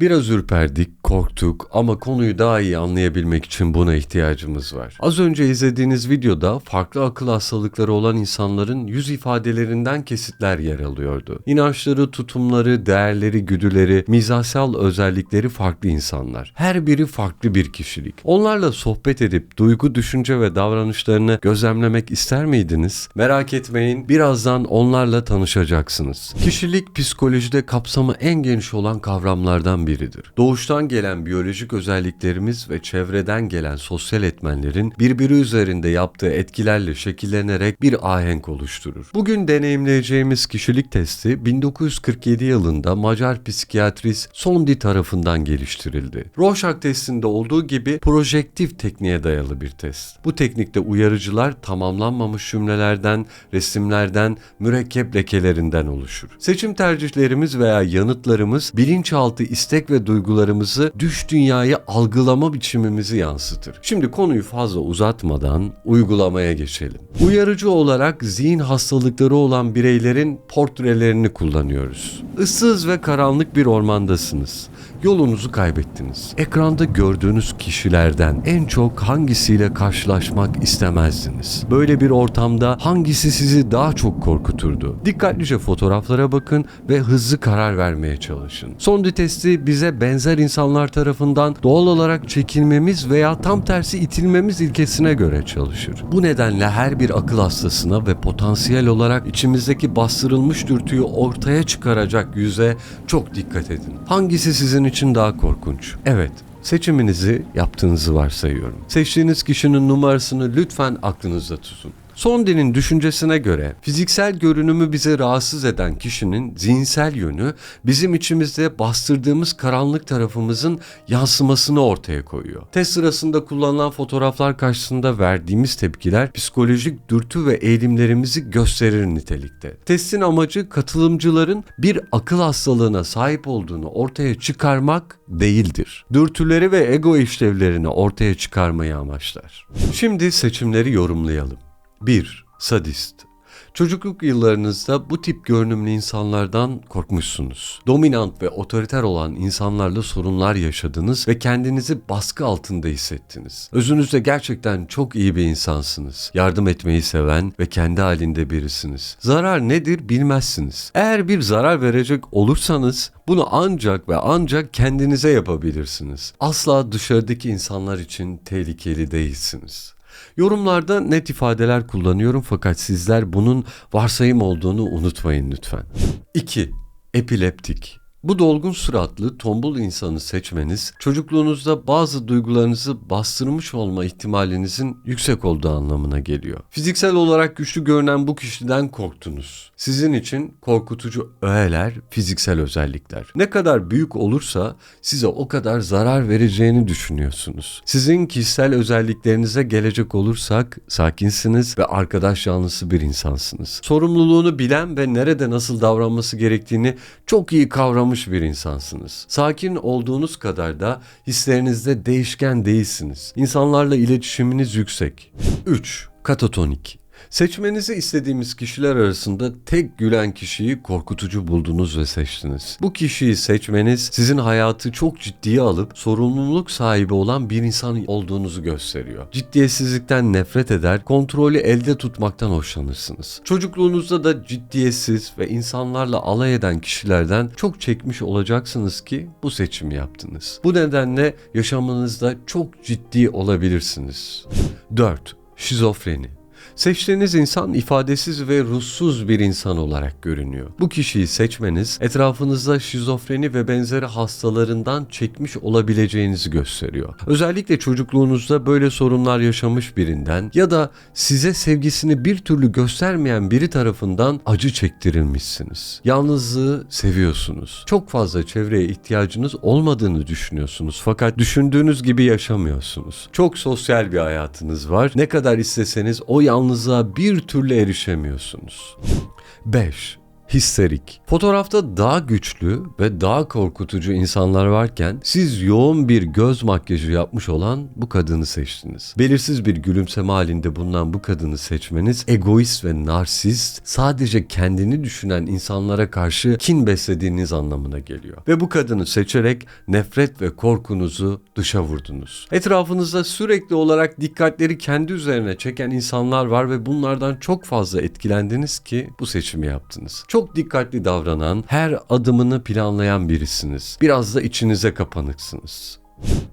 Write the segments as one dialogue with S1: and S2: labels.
S1: Biraz ürperdik, korktuk ama konuyu daha iyi anlayabilmek için buna ihtiyacımız var. Az önce izlediğiniz videoda farklı akıl hastalıkları olan insanların yüz ifadelerinden kesitler yer alıyordu. İnançları, tutumları, değerleri, güdüleri, mizahsal özellikleri farklı insanlar. Her biri farklı bir kişilik. Onlarla sohbet edip duygu, düşünce ve davranışlarını gözlemlemek ister miydiniz? Merak etmeyin, birazdan onlarla tanışacaksınız. Kişilik psikolojide kapsamı en geniş olan kavramlardan biridir. Doğuştan gelen biyolojik özelliklerimiz ve çevreden gelen sosyal etmenlerin birbiri üzerinde yaptığı etkilerle şekillenerek bir ahenk oluşturur. Bugün deneyimleyeceğimiz kişilik testi 1947 yılında Macar psikiyatrist Sondi tarafından geliştirildi. Rorschach testinde olduğu gibi projektif tekniğe dayalı bir test. Bu teknikte uyarıcılar tamamlanmamış cümlelerden, resimlerden, mürekkep lekelerinden oluşur. Seçim tercihlerimiz veya yanıtlarımız bilinçaltı istek ve duygularımızı düş dünyayı algılama biçimimizi yansıtır. Şimdi konuyu fazla uzatmadan uygulamaya geçelim. Uyarıcı olarak zihin hastalıkları olan bireylerin portrelerini kullanıyoruz. Issız ve karanlık bir ormandasınız. Yolunuzu kaybettiniz. Ekranda gördüğünüz kişilerden en çok hangisiyle karşılaşmak istemezdiniz? Böyle bir ortamda hangisi sizi daha çok korkuturdu? Dikkatlice fotoğraflara bakın ve hızlı karar vermeye çalışın. Son testi bize benzer insanlar tarafından doğal olarak çekilmemiz veya tam tersi itilmemiz ilkesine göre çalışır. Bu nedenle her bir akıl hastasına ve potansiyel olarak içimizdeki bastırılmış dürtüyü ortaya çıkaracak yüze çok dikkat edin. Hangisi sizin için daha korkunç? Evet, seçiminizi yaptığınızı varsayıyorum. Seçtiğiniz kişinin numarasını lütfen aklınızda tutun. Sondi'nin düşüncesine göre fiziksel görünümü bizi rahatsız eden kişinin zihinsel yönü bizim içimizde bastırdığımız karanlık tarafımızın yansımasını ortaya koyuyor. Test sırasında kullanılan fotoğraflar karşısında verdiğimiz tepkiler psikolojik dürtü ve eğilimlerimizi gösterir nitelikte. Testin amacı katılımcıların bir akıl hastalığına sahip olduğunu ortaya çıkarmak değildir. Dürtüleri ve ego işlevlerini ortaya çıkarmayı amaçlar. Şimdi seçimleri yorumlayalım. 1. Sadist Çocukluk yıllarınızda bu tip görünümlü insanlardan korkmuşsunuz. Dominant ve otoriter olan insanlarla sorunlar yaşadınız ve kendinizi baskı altında hissettiniz. Özünüzde gerçekten çok iyi bir insansınız. Yardım etmeyi seven ve kendi halinde birisiniz. Zarar nedir bilmezsiniz. Eğer bir zarar verecek olursanız bunu ancak ve ancak kendinize yapabilirsiniz. Asla dışarıdaki insanlar için tehlikeli değilsiniz. Yorumlarda net ifadeler kullanıyorum fakat sizler bunun varsayım olduğunu unutmayın lütfen. 2. Epileptik bu dolgun suratlı, tombul insanı seçmeniz, çocukluğunuzda bazı duygularınızı bastırmış olma ihtimalinizin yüksek olduğu anlamına geliyor. Fiziksel olarak güçlü görünen bu kişiden korktunuz. Sizin için korkutucu öğeler, fiziksel özellikler. Ne kadar büyük olursa size o kadar zarar vereceğini düşünüyorsunuz. Sizin kişisel özelliklerinize gelecek olursak, sakinsiniz ve arkadaş yanlısı bir insansınız. Sorumluluğunu bilen ve nerede nasıl davranması gerektiğini çok iyi kavramış olmuş bir insansınız. Sakin olduğunuz kadar da hislerinizde değişken değilsiniz. İnsanlarla iletişiminiz yüksek. 3. Katatonik Seçmenizi istediğimiz kişiler arasında tek gülen kişiyi korkutucu buldunuz ve seçtiniz. Bu kişiyi seçmeniz sizin hayatı çok ciddiye alıp sorumluluk sahibi olan bir insan olduğunuzu gösteriyor. Ciddiyetsizlikten nefret eder, kontrolü elde tutmaktan hoşlanırsınız. Çocukluğunuzda da ciddiyetsiz ve insanlarla alay eden kişilerden çok çekmiş olacaksınız ki bu seçimi yaptınız. Bu nedenle yaşamınızda çok ciddi olabilirsiniz. 4. Şizofreni Seçtiğiniz insan ifadesiz ve ruhsuz bir insan olarak görünüyor. Bu kişiyi seçmeniz etrafınızda şizofreni ve benzeri hastalarından çekmiş olabileceğinizi gösteriyor. Özellikle çocukluğunuzda böyle sorunlar yaşamış birinden ya da size sevgisini bir türlü göstermeyen biri tarafından acı çektirilmişsiniz. Yalnızlığı seviyorsunuz. Çok fazla çevreye ihtiyacınız olmadığını düşünüyorsunuz fakat düşündüğünüz gibi yaşamıyorsunuz. Çok sosyal bir hayatınız var. Ne kadar isteseniz o yalnızlığa bir türlü erişemiyorsunuz. 5. Histerik. Fotoğrafta daha güçlü ve daha korkutucu insanlar varken siz yoğun bir göz makyajı yapmış olan bu kadını seçtiniz. Belirsiz bir gülümseme halinde bulunan bu kadını seçmeniz egoist ve narsist, sadece kendini düşünen insanlara karşı kin beslediğiniz anlamına geliyor. Ve bu kadını seçerek nefret ve korkunuzu dışa vurdunuz. Etrafınızda sürekli olarak dikkatleri kendi üzerine çeken insanlar var ve bunlardan çok fazla etkilendiniz ki bu seçimi yaptınız. Çok dikkatli davranan, her adımını planlayan birisiniz. Biraz da içinize kapanıksınız.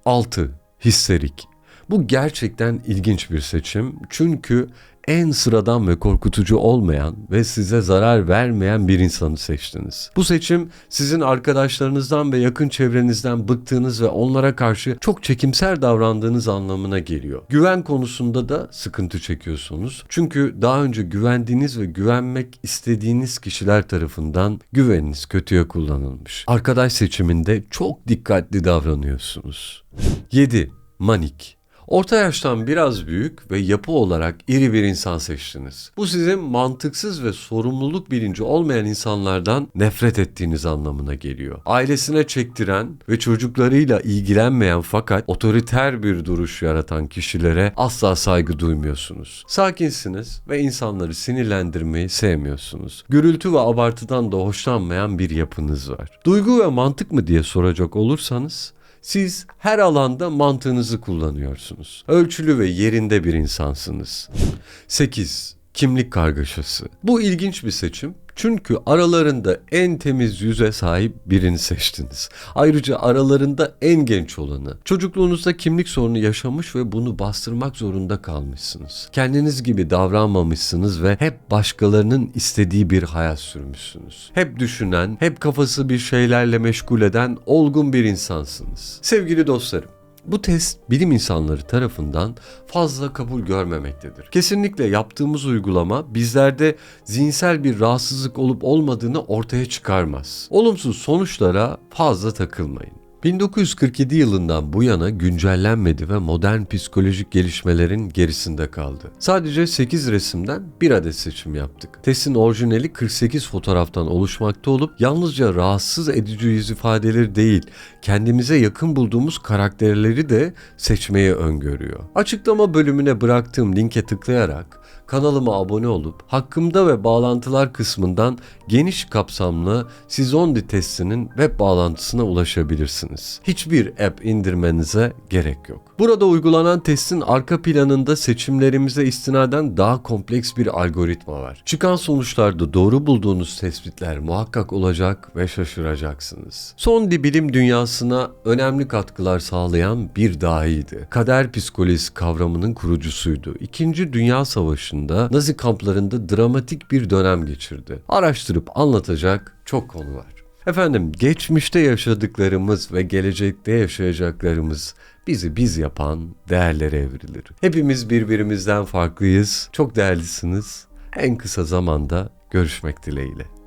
S1: 6. Histerik. Bu gerçekten ilginç bir seçim çünkü en sıradan ve korkutucu olmayan ve size zarar vermeyen bir insanı seçtiniz. Bu seçim sizin arkadaşlarınızdan ve yakın çevrenizden bıktığınız ve onlara karşı çok çekimser davrandığınız anlamına geliyor. Güven konusunda da sıkıntı çekiyorsunuz. Çünkü daha önce güvendiğiniz ve güvenmek istediğiniz kişiler tarafından güveniniz kötüye kullanılmış. Arkadaş seçiminde çok dikkatli davranıyorsunuz. 7. Manik Orta yaştan biraz büyük ve yapı olarak iri bir insan seçtiniz. Bu sizin mantıksız ve sorumluluk bilinci olmayan insanlardan nefret ettiğiniz anlamına geliyor. Ailesine çektiren ve çocuklarıyla ilgilenmeyen fakat otoriter bir duruş yaratan kişilere asla saygı duymuyorsunuz. Sakinsiniz ve insanları sinirlendirmeyi sevmiyorsunuz. Gürültü ve abartıdan da hoşlanmayan bir yapınız var. Duygu ve mantık mı diye soracak olursanız siz her alanda mantığınızı kullanıyorsunuz. Ölçülü ve yerinde bir insansınız. 8. Kimlik kargaşası. Bu ilginç bir seçim. Çünkü aralarında en temiz yüze sahip birini seçtiniz. Ayrıca aralarında en genç olanı. Çocukluğunuzda kimlik sorunu yaşamış ve bunu bastırmak zorunda kalmışsınız. Kendiniz gibi davranmamışsınız ve hep başkalarının istediği bir hayat sürmüşsünüz. Hep düşünen, hep kafası bir şeylerle meşgul eden olgun bir insansınız. Sevgili dostlarım, bu test bilim insanları tarafından fazla kabul görmemektedir. Kesinlikle yaptığımız uygulama bizlerde zihinsel bir rahatsızlık olup olmadığını ortaya çıkarmaz. Olumsuz sonuçlara fazla takılmayın. 1947 yılından bu yana güncellenmedi ve modern psikolojik gelişmelerin gerisinde kaldı. Sadece 8 resimden bir adet seçim yaptık. Testin orijinali 48 fotoğraftan oluşmakta olup yalnızca rahatsız edici yüz ifadeleri değil, kendimize yakın bulduğumuz karakterleri de seçmeyi öngörüyor. Açıklama bölümüne bıraktığım linke tıklayarak kanalıma abone olup hakkımda ve bağlantılar kısmından geniş kapsamlı Sizondi testinin web bağlantısına ulaşabilirsiniz. Hiçbir app indirmenize gerek yok. Burada uygulanan testin arka planında seçimlerimize istinaden daha kompleks bir algoritma var. Çıkan sonuçlarda doğru bulduğunuz tespitler muhakkak olacak ve şaşıracaksınız. Son bilim dünyasına önemli katkılar sağlayan bir dahiydi. Kader psikolojisi kavramının kurucusuydu. İkinci Dünya Savaşı'nda Nazi kamplarında dramatik bir dönem geçirdi. Araştırıp anlatacak çok konu var. Efendim geçmişte yaşadıklarımız ve gelecekte yaşayacaklarımız bizi biz yapan değerlere evrilir. Hepimiz birbirimizden farklıyız, çok değerlisiniz. En kısa zamanda görüşmek dileğiyle.